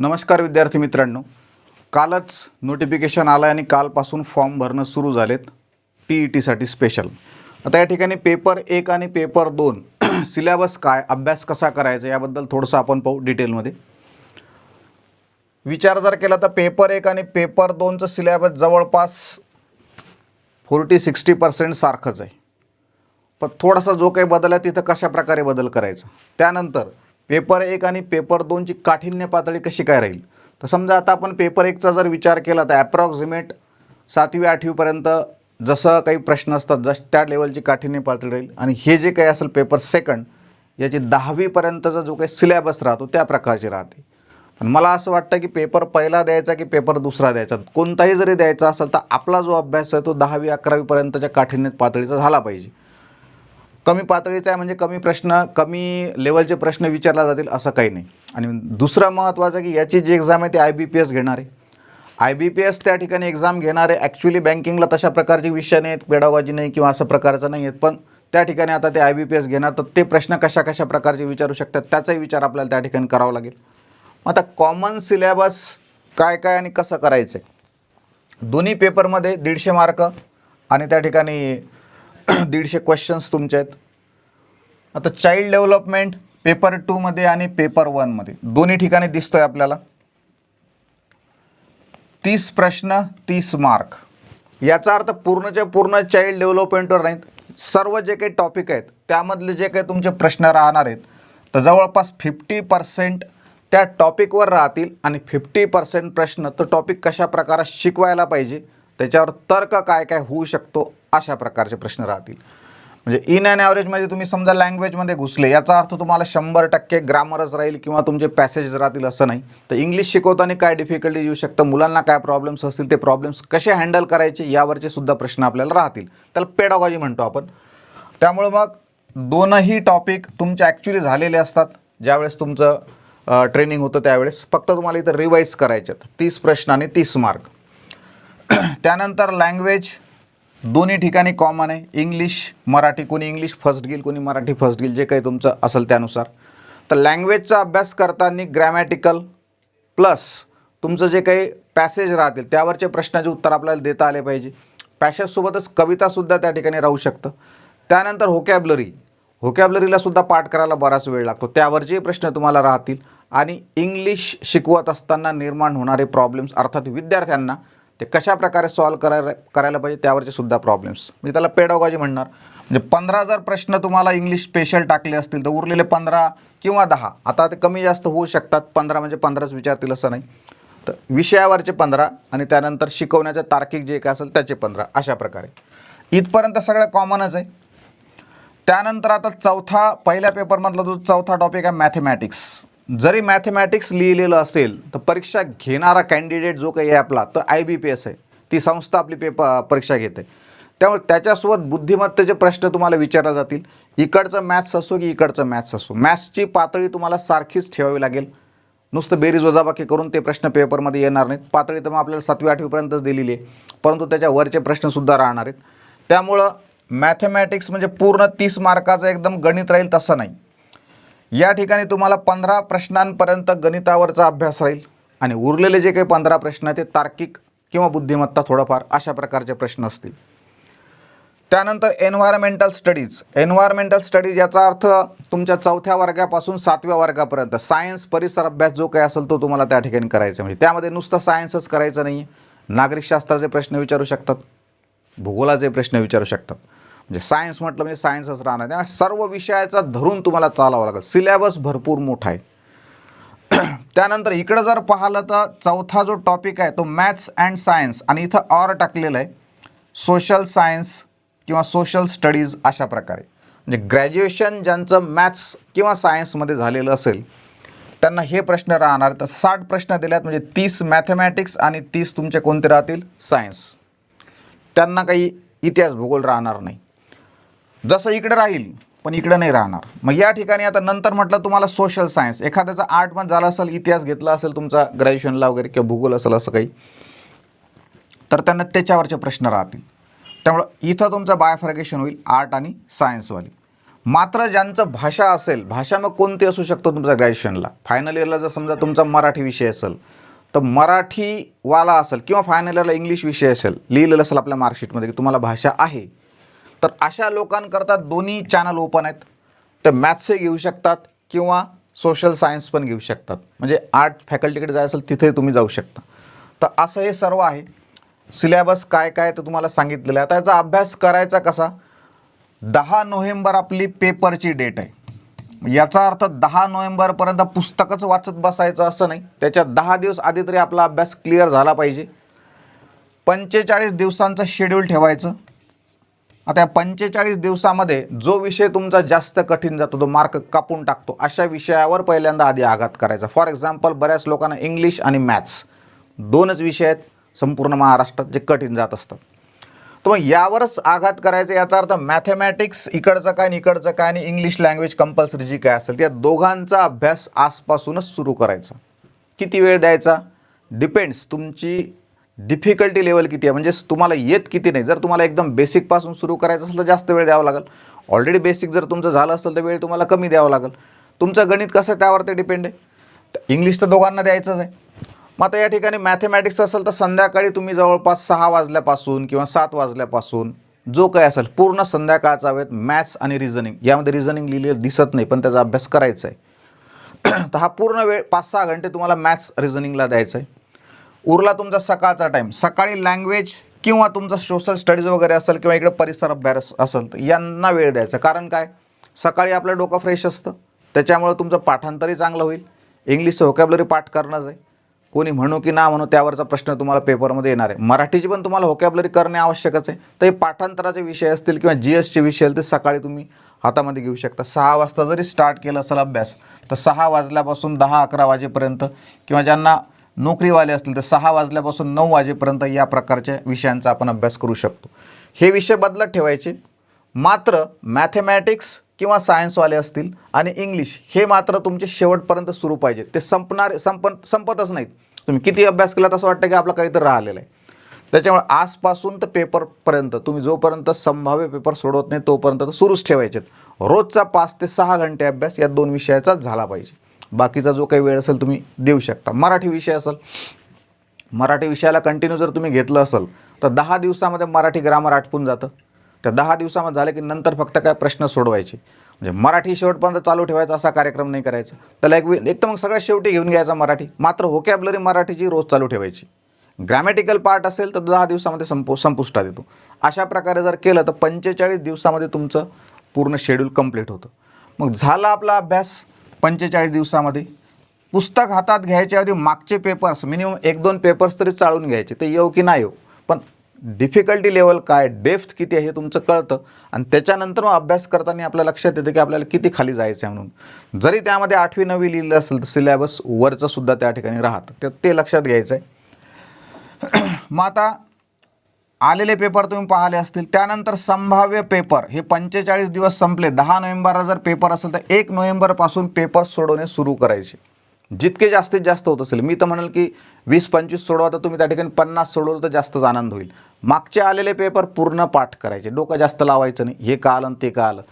नमस्कार विद्यार्थी मित्रांनो. कालच नोटिफिकेशन आलं आहे आणि कालपासून फॉर्म भरणं सुरू झालेत टी ई टीसाठी स्पेशल आता या ठिकाणी पेपर एक आणि पेपर दोन सिलेबस काय अभ्यास कसा करायचा याबद्दल थोडंसं आपण पाहू डिटेलमध्ये विचार जर केला तर पेपर एक आणि पेपर दोनचं सिलेबस जवळपास फोर्टी सिक्स्टी पर्सेंट सारखंच आहे. पण थोडासा जो काही बदल आहे तिथं कशा प्रकारे बदल करायचा? त्यानंतर पेपर एक आणि पेपर दोनची काठिण्य पातळी कशी काय राहील? तर समजा आता आपण पेपर एकचा जर विचार केला तर ॲप्रॉक्सिमेट सातवी आठवीपर्यंत जसं काही प्रश्न असतात जस त्या लेवलची काठिण्य पातळी राहील. आणि हे जे काही असेल पेपर सेकंड याची दहावीपर्यंतचा जो काही सिलेबस राहतो त्या प्रकारचे राहते. पण मला असं वाटतं की पेपर पहिला द्यायचा की पेपर दुसरा द्यायचा? कोणताही जरी द्यायचा असेल तर आपला जो अभ्यास आहे तो दहावी अकरावीपर्यंतच्या काठिण्य पातळीचा झाला पाहिजे. कमी पातळीचा आहे म्हणजे कमी प्रश्न कमी लेवलचे प्रश्न विचारला जातील असं काही नाही. आणि दुसरं महत्त्वाचं की याची जी एक्झाम आहे ती आय बी पी एस घेणार. आहे आय बी पी एस त्या ठिकाणी एक्झाम घेणार आहे ॲक्च्युली बँकिंगला तशा प्रकारचे विषय नाहीत पेडागॉजी नाही किंवा असं प्रकारचं नाही आहेत पण त्या ठिकाणी आता ते आय बी पी एस घेणार तर ते प्रश्न कशा कशा प्रकारचे विचारू शकतात त्याचाही विचार आपल्याला त्या ठिकाणी करावा लागेल. मग आता कॉमन सिलेबस काय काय आणि कसं करायचं आहे दोन्ही पेपरमध्ये दीडशे मार्क आणि त्या ठिकाणी दीडशे क्वेश्चन्स तुमचे आहेत. आता चाइल्ड डेव्हलपमेंट पेपर टूमध्ये आणि पेपर वनमध्ये दोन्ही ठिकाणी दिसतोय आपल्याला. तीस प्रश्न तीस मार्क याचा अर्थ पूर्णच्या पूर्ण चाइल्ड डेव्हलपमेंटवर नाहीत. सर्व जे काही टॉपिक आहेत त्यामधले जे काही तुमचे प्रश्न राहणार आहेत तर जवळपास फिफ्टी पर्सेंट त्या टॉपिकवर राहतील आणि फिफ्टी पर्सेंट प्रश्न तो टॉपिक कशा प्रकारे शिकवायला पाहिजे त्याच्यावर तर्क काय काय होऊ शकतो अशा प्रकारचे प्रश्न राहतील. म्हणजे इन अँड ॲव्हरेजमध्ये तुम्ही समजा लँग्वेजमध्ये घुसले याचा अर्थ तुम्हाला शंभर टक्के ग्रामरच राहील किंवा तुमचे पॅसेज राहतील असं नाही. तर इंग्लिश शिकवताना काय डिफिकल्टीज येऊ शकतं मुलांना काय प्रॉब्लेम्स असतील ते प्रॉब्लेम्स कसे हँडल करायचे यावरचे सुद्धा प्रश्न आपल्याला राहतील. त्याला पेडागॉजी म्हणतो आपण. त्यामुळं मग दोनही टॉपिक तुमचे ॲक्च्युली झालेले असतात ज्यावेळेस तुमचं ट्रेनिंग होतं त्यावेळेस. फक्त तुम्हाला इथं रिवाईज करायच्यात आहेत. तीस प्रश्न आणि तीस मार्क त्यानंतर लँग्वेज दोन्ही ठिकाणी कॉमन आहे. इंग्लिश मराठी कोणी इंग्लिश फर्स्ट घेईल कोणी मराठी फर्स्ट घेईल जे काही तुमचं असेल त्यानुसार. तर लँग्वेजचा अभ्यास करताना ग्रॅमॅटिकल प्लस तुमचं जे काही पॅसेज राहतील त्यावरचे प्रश्नाचे उत्तर आपल्याला देता आले पाहिजे. पॅसेजसोबतच कवितासुद्धा त्या ठिकाणी राहू शकतं. त्यानंतर होकॅबलरी होकॅबलरीला सुद्धा पाठ करायला बराच वेळ लागतो. त्यावरचे प्रश्न तुम्हाला राहतील. आणि इंग्लिश शिकवत असताना निर्माण होणारे प्रॉब्लेम्स अर्थात विद्यार्थ्यांना ते कशा प्रकारे सॉल्व करायला करायला पाहिजे त्यावरचे सुद्धा प्रॉब्लेम्स म्हणजे त्याला पेडॉगॉजी म्हणणार. म्हणजे पंधरा जर प्रश्न तुम्हाला इंग्लिश स्पेशल टाकले असतील तर उरलेले पंधरा किंवा दहा आता ते कमी जास्त होऊ शकतात. पंधरा म्हणजे पंधराच विचारतील असं नाही. तर विषयावरचे पंधरा आणि त्यानंतर शिकवण्याचे तार्किक जे काय असेल त्याचे पंधरा अशा प्रकारे. इथपर्यंत सगळं कॉमनच आहे. त्यानंतर आता चौथा पहिल्या पेपरमधला जो चौथा टॉपिक आहे मॅथमॅटिक्स जरी मॅथमॅटिक्स लिहिलेलं असेल तर परीक्षा घेणारा कॅन्डिडेट जो काही आहे आपला तर आय बी पी एस आहे. ती संस्था आपली पेप परीक्षा घेते. त्यामुळे त्याच्यासोबत बुद्धिमत्तेचे प्रश्न तुम्हाला विचारले जातील इकडचं मॅथ्स असो की इकडचं मॅथ्स असो मॅथ्सची पातळी तुम्हाला सारखीच ठेवावी लागेल. नुसतं बेरीज वजाबाकी करून ते प्रश्न पेपरमध्ये येणार नाहीत. पातळी तर मग आपल्याला सातवी आठवीपर्यंतच दिलेली आहे. परंतु त्याच्या वरचे प्रश्नसुद्धा राहणार आहेत. त्यामुळं मॅथमॅटिक्स म्हणजे पूर्ण तीस मार्काचं एकदम गणित राहील तसं नाही. या ठिकाणी तुम्हाला पंधरा प्रश्नांपर्यंत गणितावरचा अभ्यास राहील. आणि उरलेले जे काही पंधरा प्रश्न आहेत ते तार्किक किंवा बुद्धिमत्ता थोडंफार अशा प्रकारचे प्रश्न असतील. त्यानंतर एन्व्हायरमेंटल स्टडीज एन्व्हायरमेंटल स्टडीज याचा अर्थ तुमच्या चौथ्या वर्गापासून सातव्या वर्गापर्यंत. सायन्स परिसर अभ्यास जो काही असेल तो तुम्हाला त्या ठिकाणी करायचा म्हणजे त्यामध्ये नुसतं सायन्सच करायचं नाही नागरिकशास्त्राचे प्रश्न विचारू शकतात. भूगोलाचे प्रश्न विचारू शकतात. म्हणजे सायन्स म्हटलं म्हणजे सायन्सच राहणार त्यामुळे सर्व विषयाचा धरून तुम्हाला चालावं लागेल. सिलेबस भरपूर मोठा आहे. त्यानंतर इकडं जर पाहिलं तर चौथा जो टॉपिक आहे तो मॅथ्स अँड सायन्स आणि इथं ऑर टाकलेलं आहे. सोशल सायन्स किंवा सोशल स्टडीज अशा प्रकारे. म्हणजे ग्रॅज्युएशन ज्यांचं मॅथ्स किंवा सायन्समध्ये झालेलं असेल त्यांना हे प्रश्न राहणार. तर साठ प्रश्न दिल्यात म्हणजे तीस मॅथमॅटिक्स आणि तीस तुमचे कोणते राहतील? सायन्स त्यांना काही इतिहास भूगोल राहणार नाही. जसं इकडं राहील पण इकडं नाही राहणार. मग या ठिकाणी आता नंतर म्हटलं तुम्हाला सोशल सायन्स एखाद्याचा पण झाला असेल इतिहास घेतला असेल तुमचा ग्रॅज्युएशनला वगैरे किंवा भूगोल असेल असं काही तर त्यांना त्याच्यावरचे प्रश्न राहतील. त्यामुळं इथं तुमचं बायफर्गेशन होईल आर्ट आणि सायन्सवाली मात्र ज्यांचं भाषा असेल भाषा मग कोणती असू शकतो तुमच्या ग्रॅज्युएशनला फायनल इयरला जर समजा तुमचा मराठी विषय असेल तर मराठीवाला असेल किंवा फायनल इयरला इंग्लिश विषय असेल लिहिलेलं असेल आपल्या मार्कशीटमध्ये की तुम्हाला भाषा आहे. तर अशा लोकांकरता दोन्ही चॅनल ओपन आहेत. तर मॅथ्सही घेऊ शकतात किंवा सोशल सायन्स पण घेऊ शकतात. म्हणजे आर्ट फॅकल्टीकडे जायचं असेल तिथे तुम्ही जाऊ शकता. तर असं हे सर्व आहे. सिलेबस काय काय ते तुम्हाला सांगितलेलं आहे. आता याचा अभ्यास करायचा कसा? दहा नोव्हेंबर आपली पेपरची डेट आहे. याचा अर्थ दहा नोव्हेंबरपर्यंत पुस्तकच वाचत बसायचं असं नाही. त्याच्या दहा दिवस आधी तरी आपला अभ्यास क्लिअर झाला पाहिजे. पंचेचाळीस दिवसांचं शेड्यूल ठेवायचं. आता या पंचेचाळीस दिवसामध्ये जो विषय तुमचा जास्त कठीण जातो तो मार्क कापून टाकतो अशा विषयावर पहिल्यांदा आधी आघात करायचा. फॉर एक्झाम्पल बऱ्याच लोकांना इंग्लिश आणि मॅथ्स दोनच विषय आहेत संपूर्ण महाराष्ट्रात जे कठीण जात असतात तर मग यावरच आघात करायचा याचा अर्थ मॅथमॅटिक्स इकडचं काय आणि इकडचं काय आणि इंग्लिश लँग्वेज कंपल्सरी जी काय असेल त्या दोघांचा अभ्यास आजपासूनच सुरू करायचा. किती वेळ द्यायचा? डिपेंड्स तुमची डिफिकल्टी लेवल किती आहे? म्हणजे तुम्हाला येत किती नाही. जर तुम्हाला एकदम बेसिकपासून सुरू करायचं असेल तर जास्त वेळ द्यावा लागेल. ऑलरेडी बेसिक जर तुमचं झालं असेल तर वेळ तुम्हाला कमी द्यावा लागेल. तुमचं गणित कसं आहे त्यावर ते डिपेंड आहे. इंग्लिश तर दोघांना द्यायचंच आहे. मग आता या ठिकाणी मॅथेमॅटिक्स असेल तर संध्याकाळी तुम्ही जवळपास सहा वाजल्यापासून किंवा सात वाजल्यापासून जो काही असेल पूर्ण संध्याकाळचा वेळ मॅथ्स आणि रिझनिंग यामध्ये रिझनिंग लिहिलेलं दिसत नाही पण त्याचा अभ्यास करायचा आहे. तर हा पूर्ण वेळ पाच सहा घंटे तुम्हाला मॅथ्स रिझनिंगला द्यायचा आहे. उरला तुमचा सकाळचा टाईम सकाळी लँग्वेज किंवा तुमचा सोशल स्टडीज वगैरे असेल किंवा इकडे परिसर अभ्यास असेल तर यांना वेळ द्यायचा. कारण काय? सकाळी आपलं डोकं फ्रेश असतं. त्याच्यामुळे तुमचं पाठांतरही चांगलं होईल. इंग्लिशचं व्होकॅबलरी पाठ करणंच आहे. कोणी म्हणू की ना म्हणू त्यावरचा प्रश्न तुम्हाला पेपरमध्ये येणार आहे. मराठीची पण तुम्हाला व्होकॅबलरी करणे आवश्यकच आहे. तर हे पाठांतराचे विषय असतील किंवा जी एसचे विषय असतील ते सकाळी तुम्ही हातामध्ये घेऊ शकता. सहा वाजता जरी स्टार्ट केलं असेल अभ्यास तर सहा वाजल्यापासून दहा अकरा वाजेपर्यंत किंवा ज्यांना नोकरीवाले असतील तर सहा वाजल्यापासून नऊ वाजेपर्यंत या प्रकारच्या विषयांचा आपण अभ्यास करू शकतो. हे विषय बदलत ठेवायचे. मात्र मॅथेमॅटिक्स किंवा सायन्सवाले असतील आणि इंग्लिश हे मात्र तुमचे शेवटपर्यंत सुरू पाहिजे. ते संपणार संप संपतच नाहीत. तुम्ही किती अभ्यास केला तसं वाटतं की आपलं काहीतरी राहिलेलं आहे. त्याच्यामुळे आजपासून तर पेपरपर्यंत तुम्ही जोपर्यंत संभाव्य पेपर सोडवत नाही तोपर्यंत तर सुरूच ठेवायचे रोजचा पाच ते सहा घंटे अभ्यास या दोन विषयाचाच झाला पाहिजे. बाकीचा जो काही वेळ असेल तुम्ही देऊ शकता. मराठी विषय असेल मराठी विषयाला कंटिन्यू जर तुम्ही घेतलं असेल तर दहा दिवसामध्ये मराठी ग्रामर आटपून जातं. त्या दहा दिवसामध्ये झालं की नंतर फक्त काय प्रश्न सोडवायचे. म्हणजे मराठी शेवटपर्यंत चालू ठेवायचा असा कार्यक्रम नाही करायचा. त्याला एक एक तर मग सगळ्यात शेवटी घेऊन घ्यायचा मराठी. मात्र होकॅबलरी मराठीची रोज चालू ठेवायची. ग्रॅमॅटिकल पार्ट असेल तर दहा दिवसामध्ये संपो संपुष्टात येतो. अशा प्रकारे जर केलं तर पंचेचाळीस दिवसामध्ये तुमचं पूर्ण शेड्यूल कंप्लीट होतं. मग झाला आपला अभ्यास. पंचेचाळीस दिवसामध्ये पुस्तक हातात घ्यायच्या आधी मागचे पेपर्स मिनिमम एक दोन पेपर्स तरी चाळून घ्यायचे. ते येऊ की नाही येऊ. पण डिफिकल्टी लेवल काय डेफ्थ किती आहे हे तुमचं कळतं. आणि त्याच्यानंतर मग अभ्यास करताना आपल्या लक्षात येतं की आपल्याला किती खाली जायचं आहे म्हणून. जरी त्यामध्ये आठवी नववी लिहिलं असेल तर सिलेबस वरचं सुद्धा त्या ठिकाणी राहतं. ते लक्षात घ्यायचं आहे मग आता आलेले पेपर तुम्ही पाहिले असतील त्यानंतर संभाव्य पेपर हे पंचेचाळीस दिवस संपले दहा नोव्हेंबरला जर पेपर असेल तर एक नोव्हेंबरपासून पेपर सोडवणे सुरू करायचे. जितके जास्तीत जास्त होत असेल मी तर म्हणेल की वीस पंचवीस सोडवा तर तुम्ही त्या ठिकाणी पन्नास सोडवलं तर जास्तच आनंद होईल. मागचे आलेले पेपर पूर्ण पाठ करायचे डोकं जास्त लावायचं नाही हे का आलं आणि ते का आलं.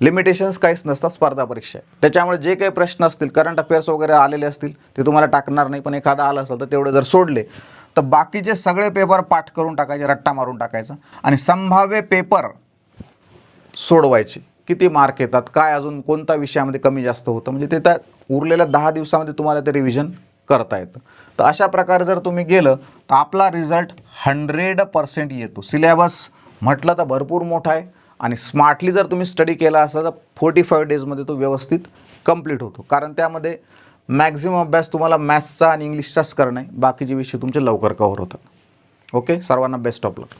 लिमिटेशन्स काहीच नसतात स्पर्धा परीक्षा. त्याच्यामुळे जे काही प्रश्न असतील करंट अफेअर्स वगैरे आलेले असतील ते तुम्हाला टाकणार नाही पण एखादा आलं असेल तर तेवढं जर सोडले तर बाकीचे सगळे पेपर पाठ करून टाकायचे रट्टा मारून टाकायचा आणि संभाव्य पेपर सोडवायचे. किती मार्क येतात काय अजून कोणत्या विषयामध्ये कमी जास्त होतं? म्हणजे ते त्या उरलेल्या दहा दिवसामध्ये तुम्हाला ते रिव्हिजन करता येतं. तर अशा प्रकारे जर तुम्ही गेलं तर आपला रिझल्ट हंड्रेड पर्सेंट येतो. सिलेबस म्हटलं तर भरपूर मोठा आहे आणि स्मार्टली जर तुम्ही स्टडी केला असाल तर फोर्टी फाईव्ह डेजमध्ये तो व्यवस्थित कंप्लीट होतो. कारण त्यामध्ये मॅक्झिमम अभ्यास तुम्हाला मॅथ्सचा आणि इंग्लिशचाच करणं आहे. बाकीचे विषय तुमचे लवकर कवर होतात. ओके सर्वांना बेस्ट ऑफ लक